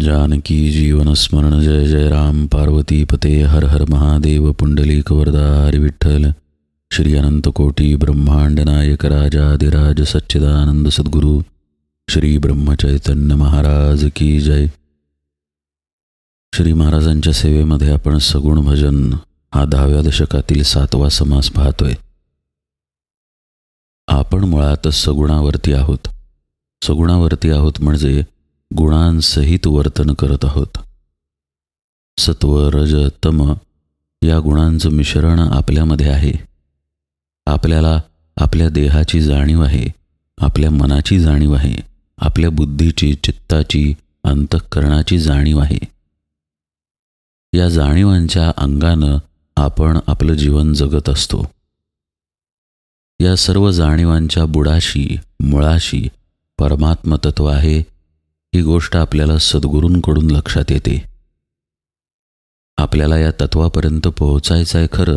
जानकी जीवनस्मरण जय जय राम। पार्वती पते हर हर महादेव। पुंडलिक वरदा विठ्ठल। श्री अनंतकोटी ब्रह्मांड नायक राजाधिराज सच्चिदानंद सद्गुरू। श्री ब्रह्मचैतन्य महाराज की जय। श्री महाराजांच्या सेवेमध्ये आपण सगुण भजन हा दहाव्या दशकातील सातवा समास पाहतोय. आपण मुळात सगुणावरती आहोत. सगुणावरती आहोत म्हणजे गुणांसहित वर्तन करत आहोत. सत्व रज तम या गुणांचं मिश्रण आपल्यामध्ये आहे. आपल्याला आपल्या देहाची जाणीव आहे आपल्या मनाची जाणीव आहे आपल्या बुद्धीची चित्ताची अंतःकरणाची जाणीव आहे. या जाणीवांच्या अंगानं आपण आपलं जीवन जगत असतो. या सर्व जाणीवांच्या बुडाशी मुळाशी परमात्मतत्व आहे ही गोष्ट आपल्याला सद्गुरूंकडून लक्षात येते. आपल्याला या तत्वापर्यंत पोहोचायचं आहे खरं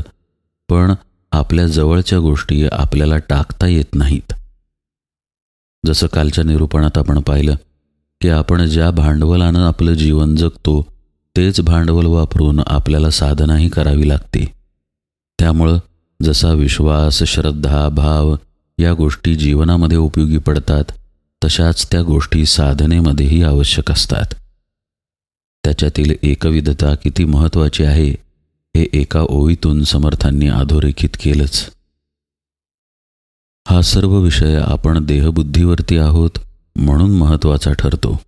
पण आपल्या जवळच्या गोष्टी आपल्याला टाकता येत नाहीत. जसं कालच्या निरूपणात आपण पाहिलं की आपण ज्या भांडवलानं आपलं जीवन जगतो तेच भांडवल वापरून आपल्याला साधनाही करावी लागते. त्यामुळं जसा विश्वास श्रद्धा भाव या गोष्टी जीवनामध्ये उपयोगी पडतात तशाच त्या गोष्टी साधनेमध्येही आवश्यक असतात. त्याच्यातील एकविधता किती महत्त्वाची आहे हे एका ओळीतून समर्थांनी अधोरेखित केलंच. हा सर्व विषय आपण देहबुद्धीवरती आहोत म्हणून महत्त्वाचा ठरतो.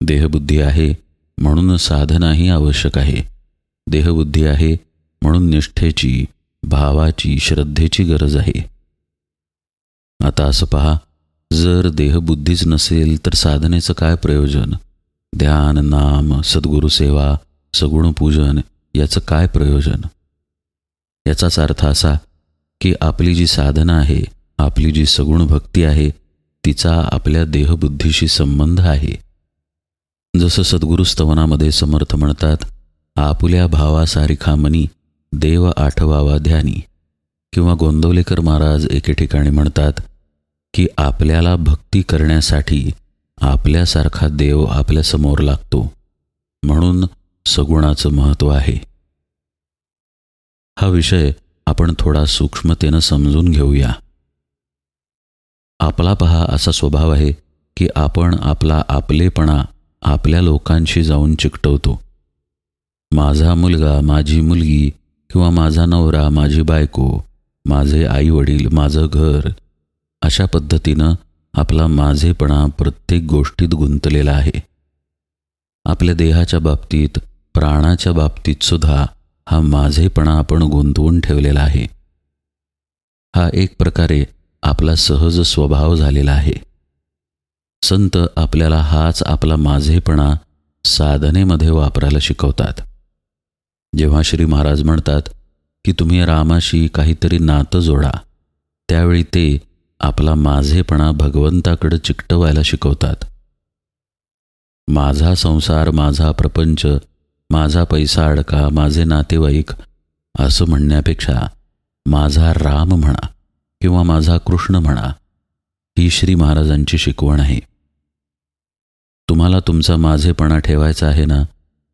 देहबुद्धी आहे म्हणून साधनाही आवश्यक आहे. देहबुद्धी आहे म्हणून निष्ठेची भावाची श्रद्धेची गरज आहे. आता असं पहा जर देहबुद्धीच नसेल तर साधनेचं काय प्रयोजन? ध्यान नाम सद्गुरुसेवा सगुण पूजन याचं काय प्रयोजन? याचाच अर्थ असा की आपली जी साधना आहे आपली जी सगुण भक्ती आहे तिचा आपल्या देहबुद्धीशी संबंध आहे. जसं सद्गुरुस्तवनामध्ये समर्थ म्हणतात आपुल्या भावासारिखा मनी देव आठवावा ध्यानी. किंवा गोंदवलेकर महाराज एके ठिकाणी म्हणतात की आपल्याला भक्ती करण्यासाठी आपल्यासारखा देव आपल्यासमोर लागतो. म्हणून सगुणाचं महत्त्व आहे. हा विषय आपण थोडा सूक्ष्मतेनं समजून घेऊया. आपला पहा असा स्वभाव आहे की आपण आपला आपलेपणा आपल्या लोकांशी जाऊन चिकटवतो. माझा मुलगा माझी मुलगी किंवा माझा नवरा माझी बायको माझे आई वडील माझं घर अशा पद्धतीनं आपला माझेपणा प्रत्येक गोष्टीत गुंतलेला आहे. आपल्या देहाच्या बाबतीत प्राणाच्या बाबतीत सुद्धा हा माझेपणा आपण गुंतवून ठेवलेला आहे. हा एक प्रकारे आपला सहज स्वभाव झालेला आहे. संत आपल्याला हाच आपला माझेपणा साधनेमध्ये वापरायला शिकवतात. जेव्हा श्री महाराज म्हणतात की तुम्ही रामाशी काहीतरी नातं जोडा. त्यावेळी ते आपला माझेपणा भगवंताकडे चिकटवायला शिकवतात. माझा संसार माझा प्रपंच माझा पैसा अडका माझे नातेवाईक असं म्हणण्यापेक्षा माझा राम म्हणा किंवा माझा कृष्ण म्हणा ही श्री महाराजांची शिकवण आहे. तुम्हाला तुमचा माझेपणा ठेवायचा आहे ना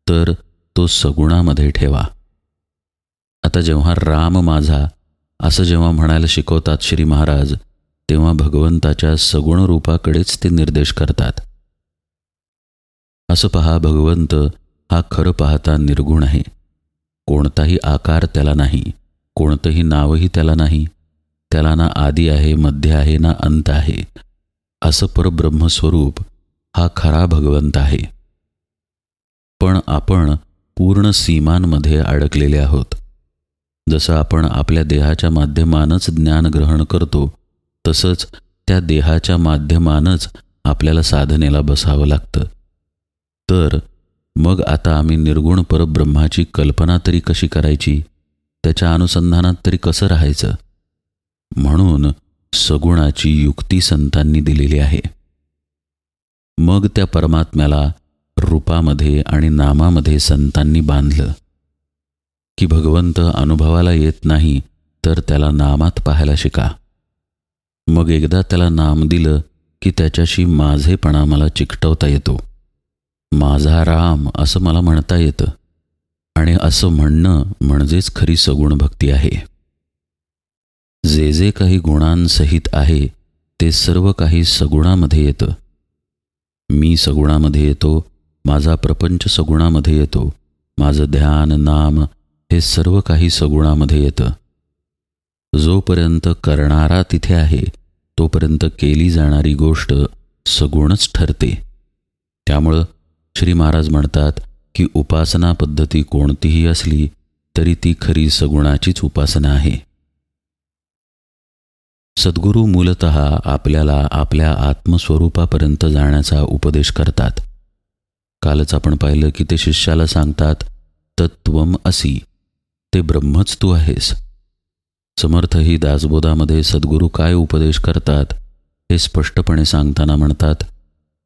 तर तो सगुणामध्ये ठेवा. आता जेव्हा राम माझा असं जेव्हा म्हणायला शिकवतात श्री महाराज तेव्हा भगवंताच्या सगुण रूपाकडेच ते निर्देश करतात. असं पहा भगवंत हा खरं पाहता निर्गुण आहे. कोणताही आकार त्याला नाही कोणतंही नावही त्याला नाही. त्याला ना आदी आहे मध्य आहे ना अंत आहे. असं परब्रह्मस्वरूप हा खरा भगवंत आहे. पण आपण पूर्ण सीमांमध्ये अडकलेले आहोत. जसं आपण आपल्या देहाच्या माध्यमानच ज्ञान ग्रहण करतो तसंच त्या देहाच्या माध्यमानच आपल्याला साधनेला बसावं लागतं. तर मग आता आम्ही निर्गुण परब्रह्माची कल्पना तरी कशी करायची? त्याच्या अनुसंधानात तरी कसं राहायचं? म्हणून सगुणाची युक्ती संतांनी दिलेली आहे. मग त्या परमात्म्याला रूपामध्ये आणि नामामध्ये संतांनी बांधलं. की भगवंत अनुभवाला येत नाही तर त्याला नामात पाहायला शिका. मग एकदा त्याला नाम दिलं की त्याच्याशी माझेपणा मला चिकटवता येतो. माझा राम असं मला म्हणता येतं आणि असं म्हणणं म्हणजेच खरी सगुण भक्ती आहे. जे जे काही गुणांसहित आहे ते सर्व काही सगुणामध्ये येतं. मी सगुणामध्ये येतो माझा प्रपंच सगुणामध्ये येतो माझं ध्यान नाम हे सर्व काही सगुणामध्ये येतं. जोपर्यंत करणारा तिथे आहे तोपर्यंत केली जाणारी गोष्ट सगुणच ठरते. त्यामुळं श्री महाराज म्हणतात की उपासना पद्धती कोणतीही असली तरी ती खरी सगुणाचीच उपासना आहे. सद्गुरू मूलत आपल्याला आपल्या आत्मस्वरूपापर्यंत जाण्याचा उपदेश करतात. कालच आपण पाहिलं की ते शिष्याला सांगतात तत्वम असी ते ब्रह्मच तू आहेस. समर्थ ही दासबोधामध्ये सद्गुरू काय उपदेश करतात हे स्पष्टपणे सांगताना म्हणतात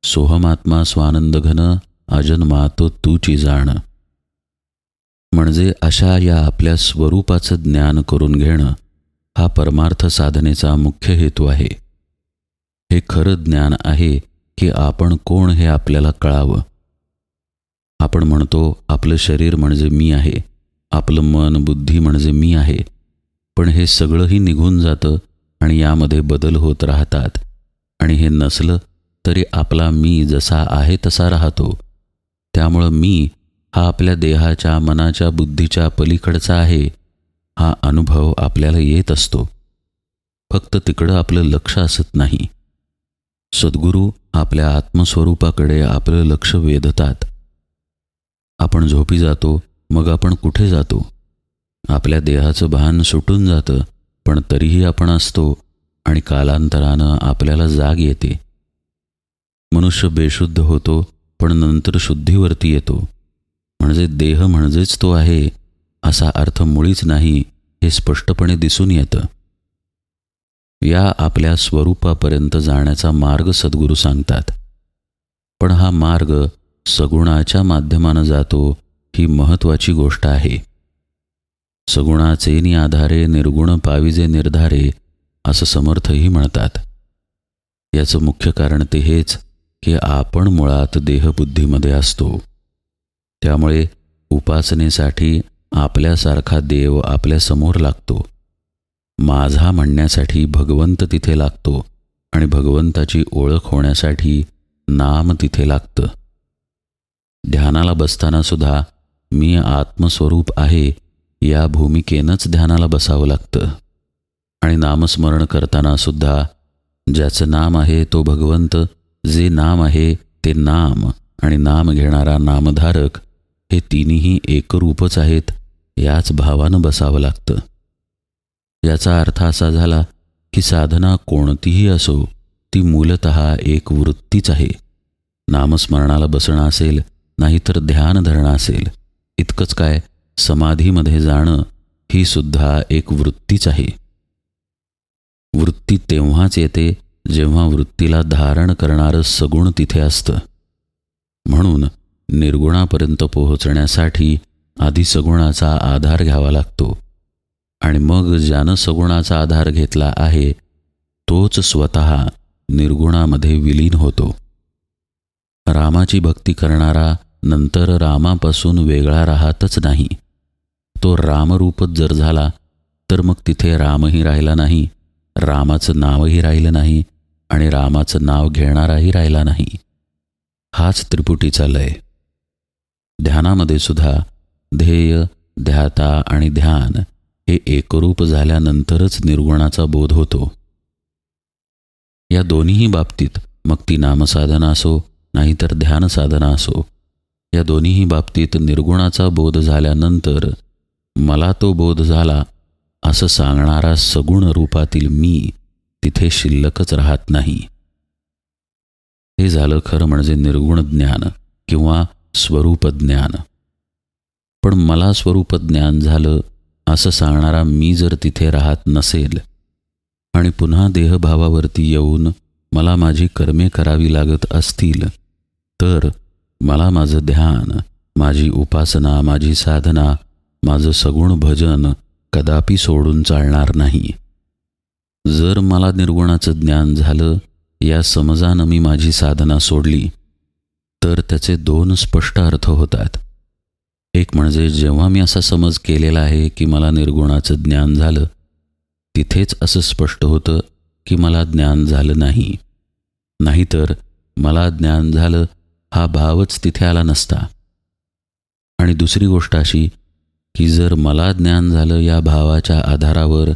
सोहमात्मा स्वानंद घन अजन्मातो तूची जाण. म्हणजे अशा या आपल्या स्वरूपाचं ज्ञान करून घेणं हा परमार्थ साधनेचा मुख्य हेतू आहे. हे खरं ज्ञान आहे की आपण कोण हे आपल्याला कळावं. आपण म्हणतो आपलं शरीर म्हणजे मी आहे आपलं मन बुद्धी म्हणजे मी आहे पण हे सगळंही निघून जातं आणि यामध्ये बदल होत राहतात. आणि हे नसलं तरी आपला मी जसा आहे तसा राहतो. त्यामुळं मी हा आपल्या देहाच्या मनाच्या बुद्धीच्या पलीकडचा आहे. हा अनुभव आपल्याला येत असतो. फक्त तिकडं आपलं लक्ष असत नाही. सद्गुरू आपल्या आत्मस्वरूपाकडे आपलं लक्ष वेधतात. आपण झोपी जातो मग आपण कुठे जातो? आपल्या देहाचं भान सुटून जातं पण तरीही आपण असतो आणि कालांतरानं आपल्याला जाग येते. मनुष्य बेशुद्ध होतो पण नंतर शुद्धीवरती येतो. म्हणजे देह म्हणजेच तो आहे असा अर्थ मुळीच नाही हे स्पष्टपणे दिसून येतं. या आपल्या स्वरूपापर्यंत जाण्याचा मार्ग सद्गुरू सांगतात. पण हा मार्ग सगुणाच्या माध्यमानं जातो ही महत्त्वाची गोष्ट आहे. सगुणाचे नि आधारे निर्गुण पाविजे निर्धारे असं समर्थही म्हणतात. याचं मुख्य कारण ते हेच की आपण मुळात देहबुद्धीमध्ये असतो. त्यामुळे उपासनेसाठी आपल्यासारखा देव आपल्यासमोर लागतो. माझा म्हणण्यासाठी भगवंत तिथे लागतो आणि भगवंताची ओळख होण्यासाठी नाम तिथे लागतं. ध्यानाला बसताना सुद्धा मी आत्मस्वरूप आहे या भूमिकेनंच ध्यानाला बसावं लागतं. आणि नामस्मरण करताना सुद्धा ज्याचं नाम आहे तो भगवंत जे नाम आहे ते नाम आणि नाम घेणारा नामधारक हे तिन्ही एकरूपच आहेत याच भावानं बसावं लागतं. याचा अर्थ असा झाला की साधना कोणतीही असो ती मूलत एक वृत्तीच आहे. नामस्मरणाला बसणं असेल नाहीतर ध्यान धरणं असेल. इतकंच काय? समाधीमध्ये जाणं ही सुद्धा एक वृत्तीच आहे. वृत्ती तेव्हाच येते जेव्हा वृत्तीला धारण करणारं सगुण तिथे असतं. म्हणून निर्गुणापर्यंत पोहोचण्यासाठी आधी सगुणाचा आधार घ्यावा लागतो आणि मग ज्यानं सगुणाचा आधार घेतला आहे तोच स्वतः निर्गुणामध्ये विलीन होतो. रामाची भक्ती करणारा नंतर रामापासून वेगळा राहतच नाही. तो रामरूपच जर झाला तर मग तिथे रामही राहिला नाही रामाचं नावही राहिलं नाही आणि रामाचं नाव घेणाराही राहिला नाही. हाच त्रिपुटीचा लय. ध्यानामध्ये सुद्धा ध्येय ध्याता आणि ध्यान हे एकरूप झाल्यानंतरच निर्गुणाचा बोध होतो. या दोन्हीही बाबतीत मग ती नामसाधना असो नाहीतर ध्यानसाधना असो या दोन्हीही बाबतीत निर्गुणाचा बोध झाल्यानंतर मला तो बोध झाला असं सांगणारा सगुण रूपातील मी तिथे शिल्लकच राहत नाही. हे झालं खरं म्हणजे निर्गुण ज्ञान किंवा स्वरूप ज्ञान. पण मला स्वरूप ज्ञान झालं असं सांगणारा मी जर तिथे राहत नसेल आणि पुन्हा देहभावावरती येऊन मला माझी कर्मे करावी लागत असतील तर मला माझं ध्यान माझी उपासना माझी साधना माझं सगुण भजन कदापि सोडून चालणार नाही. जर मला निर्गुणाचं ज्ञान झालं या समजानं मी माझी साधना सोडली तर त्याचे दोन स्पष्ट अर्थ होतात. एक म्हणजे जेव्हा मी असा समज केलेला आहे की मला निर्गुणाचं ज्ञान झालं तिथेच असं स्पष्ट होतं की मला ज्ञान झालं नाही. नाहीतर मला ज्ञान झालं हा भावच तिथे आला नसता. आणि दुसरी गोष्ट अशी की जर मला ज्ञान झालं या भावाच्या आधारावर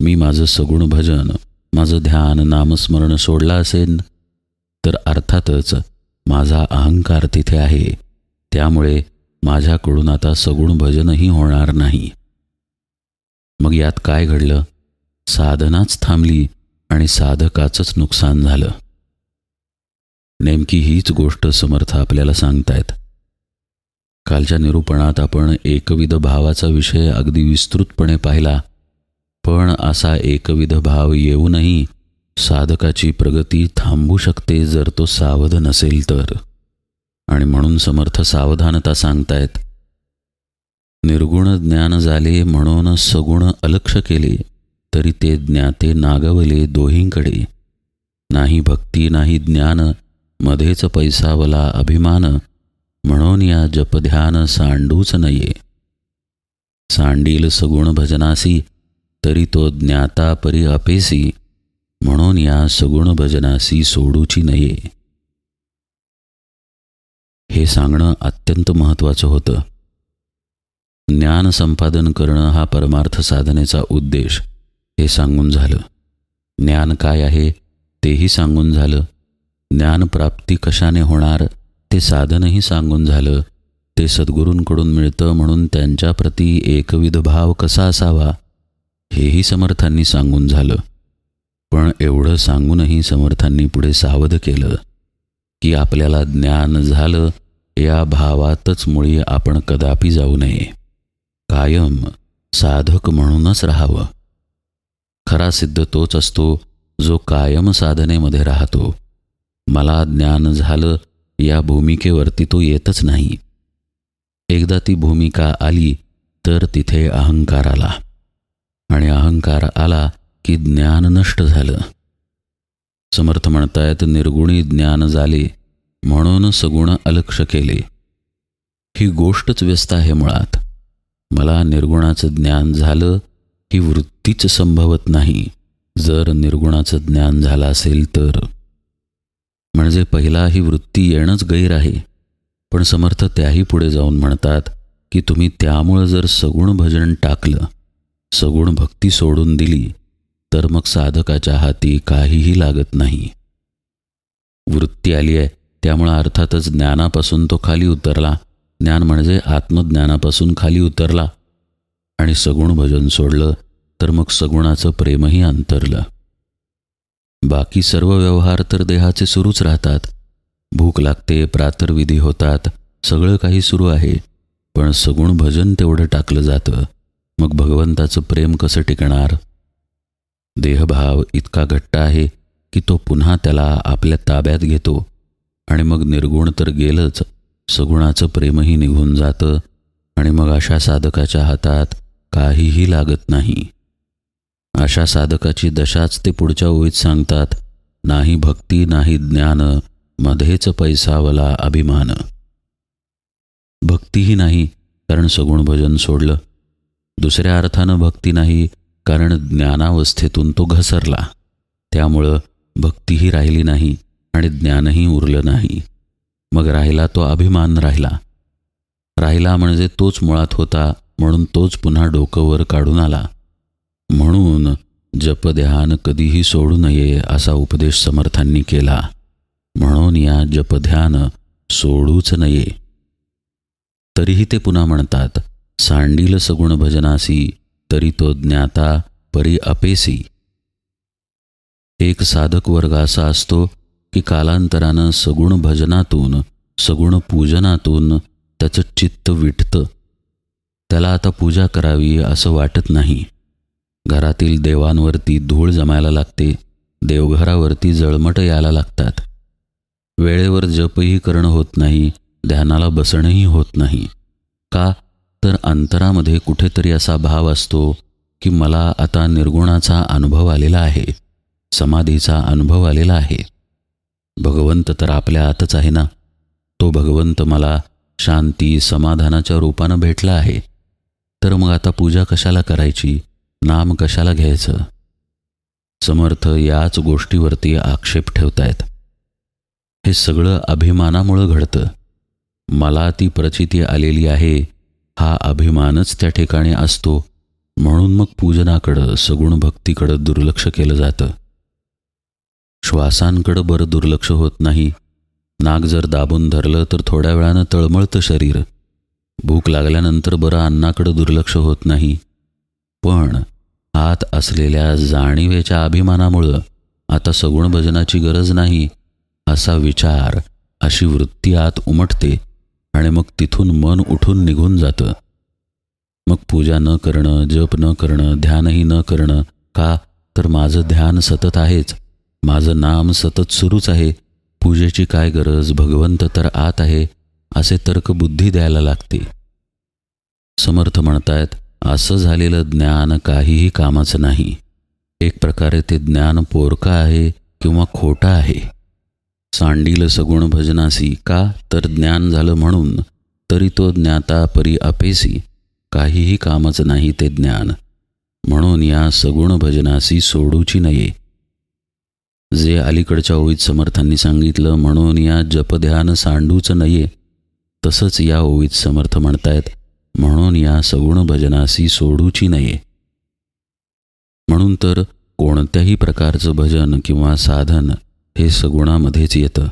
मी माझं सगुण भजन माझं ध्यान नामस्मरण सोडलं असेल तर अर्थातच माझा अहंकार तिथे आहे. त्यामुळे माझ्याकडून आता सगुण भजनही होणार नाही. मग यात काय घडलं? साधनाच थांबली आणि साधकाचंच नुकसान झालं. नेमकी हीच गोष्ट समर्थ आपल्याला सांगतायत. कालच्या निरूपणात आपण एकविध भावाचा विषय अगदी विस्तृतपणे पाहिला पण असा एकविध भाव येऊनही साधकाची प्रगती थांबू शकते जर तो सावध नसेल तर. आणि म्हणून समर्थ सावधानता सांगतायत निर्गुण ज्ञान झाले म्हणून सगुण अलक्ष केले तरी ते ज्ञाते नागवले दोहींकडे. नाही भक्ती नाही ज्ञान मध्येच पैसावला अभिमान म्हणून या जपध्यान सांडूच नये. सांडील सगुण भजनासी तरी तो ज्ञाता परी अपेसी म्हणून या सगुण भजनासी सोडूची नये. हे सांगणं अत्यंत महत्त्वाचं होतं. ज्ञान संपादन करणं हा परमार्थ साधनेचा उद्देश हे सांगून झालं. ज्ञान काय आहे तेही सांगून झालं. ज्ञानप्राप्ती कशाने होणार ते साधनही सांगून झालं. ते सद्गुरूंकडून मिळतं म्हणून त्यांच्याप्रती एकविध भाव कसा असावा हेही समर्थांनी सांगून झालं. पण एवढं सांगूनही समर्थांनी पुढे सावध केलं की आपल्याला ज्ञान झालं या भावातच मुळी आपण कदापि जाऊ नये. कायम साधक म्हणूनच राहावं. खरा सिद्ध तोच असतो जो कायम साधनेमध्ये राहतो. मला ज्ञान झालं या भूमिकेवरती तो येतच नाही. एकदा ती भूमिका आली तर तिथे अहंकार आला. आणि अहंकार आला की ज्ञान नष्ट झालं. समर्थ म्हणतायत निर्गुणी ज्ञान झाले म्हणून सगुण अलक्ष केले. ही गोष्टच व्यस्त आहे मुळात. मला निर्गुणाचं ज्ञान झालं ही वृत्तीच संभवत नाही. जर निर्गुणाचं ज्ञान झालं असेल तर म्हणजे पहिला ही वृत्ती येणंच गैर आहे. पण समर्थ त्याही पुढे जाऊन म्हणतात की तुम्ही त्यामुळं जर सगुण भजन टाकलं सगुण भक्ती सोडून दिली तर मग साधकाच्या हाती काहीही लागत नाही. वृत्ती आली आहे त्यामुळं अर्थातच ज्ञानापासून तो खाली उतरला. ज्ञान म्हणजे आत्मज्ञानापासून खाली उतरला. आणि सगुण भजन सोडलं तर मग सगुणाचं प्रेमही अंतरलं. बाकी सर्व व्यवहार तर देहाचे सुरूच राहतात. भूक लागते प्रातर्विधी होतात सगळं काही सुरू आहे. पण सगुण भजन तेवढं टाकलं जातं. मग भगवंताचं प्रेम कसं टिकणार? देहभाव इतका घट्ट आहे की तो पुन्हा त्याला आपल्या ताब्यात घेतो. आणि मग निर्गुण तर गेलंच. सगुणाचं प्रेमही निघून जातं. आणि मग अशा साधकाच्या हातात काहीही लागत नाही. अशा साधकाची दशाच ते पुढच्या ओळीत सांगतात नाही भक्ती नाही ज्ञान मध्येच पैसावला अभिमान. भक्तीही नाही कारण सगुण भजन सोडलं. दुसऱ्या अर्थानं भक्ती नाही कारण ज्ञानावस्थेतून तो घसरला. त्यामुळं भक्तीही राहिली नाही आणि ज्ञानही उरलं नाही. मग राहिला तो अभिमान राहिला. राहिला म्हणजे तोच मुळात होता म्हणून तोच पुन्हा डोकं वर काढून आला. म्हणून जपध्यान कधीही सोडू नये असा उपदेश समर्थांनी केला. म्हणून या जपध्यान सोडूच नये. तरीही ते पुन्हा म्हणतात सांडील सगुण भजनासी तरी तो ज्ञाता परी अपेसी. एक साधक वर्ग असा असतो की कालांतरानं सगुण भजनातून सगुण पूजनातून त्याचं चित्त विटतं. त्याला आता पूजा करावी असं वाटत नाही. घरातील देवांवरती धूळ जमायला लागते देवघरावरती जळमट यायला लागतात. वेळेवर जपही करणं होत नाही ध्यानाला बसणंही होत नाही. का? तर अंतरामध्ये कुठेतरी असा भाव असतो की मला आता निर्गुणाचा अनुभव आलेला आहे समाधीचा अनुभव आलेला आहे. भगवंत तर आपल्या आतच आहे ना? तो भगवंत मला शांती समाधानाच्या रूपानं भेटला आहे. तर मग आता पूजा कशाला करायची? नाम कशाला घ्यायचं? समर्थ याच गोष्टीवरती आक्षेप ठेवतायत. हे सगळं अभिमानामुळं घडतं. मला ती प्रचिती आलेली आहे हा अभिमानच त्या ठिकाणी असतो म्हणून मग पूजनाकडं सगुण भक्तीकडं दुर्लक्ष केलं जातं. श्वासांकडं बरं दुर्लक्ष होत नाही. नाक जर दाबून धरलं तर थोड्या वेळानं तळमळतं शरीर. भूक लागल्यानंतर बरं अन्नाकडं दुर्लक्ष होत नाही. पण आत असलेल्या जाणीवेच्या अभिमानामुळं आता सगुण भजनाची गरज नाही असा विचार अशी वृत्ती आत उमटते आणि मग तिथून मन उठून निघून जातं. मग पूजा न करणं जप न करणं ध्यानही न करणं का तर माझं ध्यान सतत आहेच माझं नाम सतत सुरूच आहे पूजेची काय गरज भगवंत तर आत आहे असे तर्क बुद्धी द्यायला लागते. समर्थ म्हणतायत असं झालेलं ज्ञान काहीही कामाचं नाही. एक प्रकारे ते ज्ञान पोरका आहे किंवा खोटा आहे. सांडील सगुण भजनासी का तर ज्ञान झालं म्हणून तरी तो ज्ञाता परी अपेसी काहीही कामाचं नाही ते ज्ञान. म्हणून या सगुण भजनासी सोडूची नये. जे अलीकडच्या ओळीत समर्थांनी सांगितलं म्हणून या जपध्यान सांडूचं नये. तसंच या ओळीत समर्थ म्हणतायत म्हणून या सगुण भजनासी सोडूची नये. म्हणून तर कोणत्याही प्रकारचं भजन किंवा साधन हे सगुणामध्येच येतं.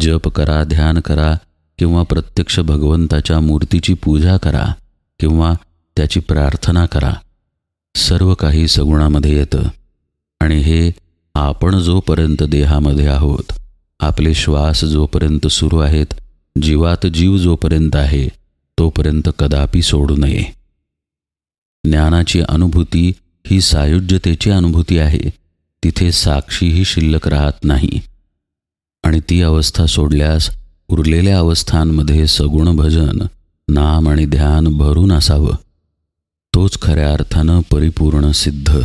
जप करा ध्यान करा किंवा प्रत्यक्ष भगवंताच्या मूर्तीची पूजा करा किंवा त्याची प्रार्थना करा. सर्व काही सगुणामध्ये येतं. आणि हे आपण जोपर्यंत देहामध्ये आहोत आपले श्वास जोपर्यंत सुरू आहेत जीवात जीव जोपर्यंत आहे तोपर्यंत कदापि सोडू नये. ज्ञानाची अनुभूती ही सायुज्यतेची अनुभूती आहे. तिथे साक्षीही शिल्लक राहत नाही. आणि ती अवस्था सोडल्यास उरलेल्या अवस्थांमध्ये सगुण भजन नाम आणि ध्यान भरून असावं. तोच खऱ्या अर्थानं परिपूर्ण सिद्ध.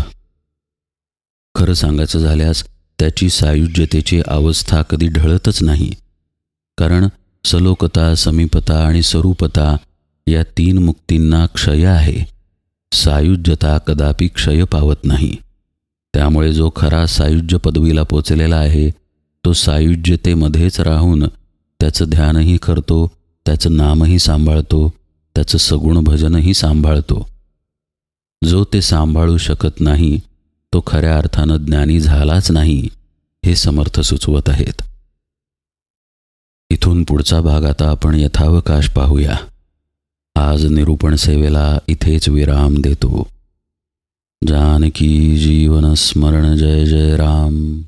खरं सांगायचं झाल्यास त्याची सायुज्यतेची अवस्था कधी ढळतच नाही. कारण सलोकता समीपता आणि स्वरूपता या तीन मुक्तींना क्षय आहे. सायुज्यता कदापि क्षय पावत नाही. त्यामुळे जो खरा सायुज्य पदवीला पोचलेला आहे तो सायुज्यतेमध्येच राहून त्याचं ध्यानही करतो त्याचं नामही सांभाळतो त्याचं सगुण भजनही सांभाळतो. जो ते सांभाळू शकत नाही तो खऱ्या अर्थानं ज्ञानी झालाच नाही हे समर्थ सुचवत आहेत. इथून पुढचा भाग आता आपण यथावकाश पाहूया. आज निरूपण सेवेला इथेच विराम देतो. जानकी जीवन स्मरण जय जय राम.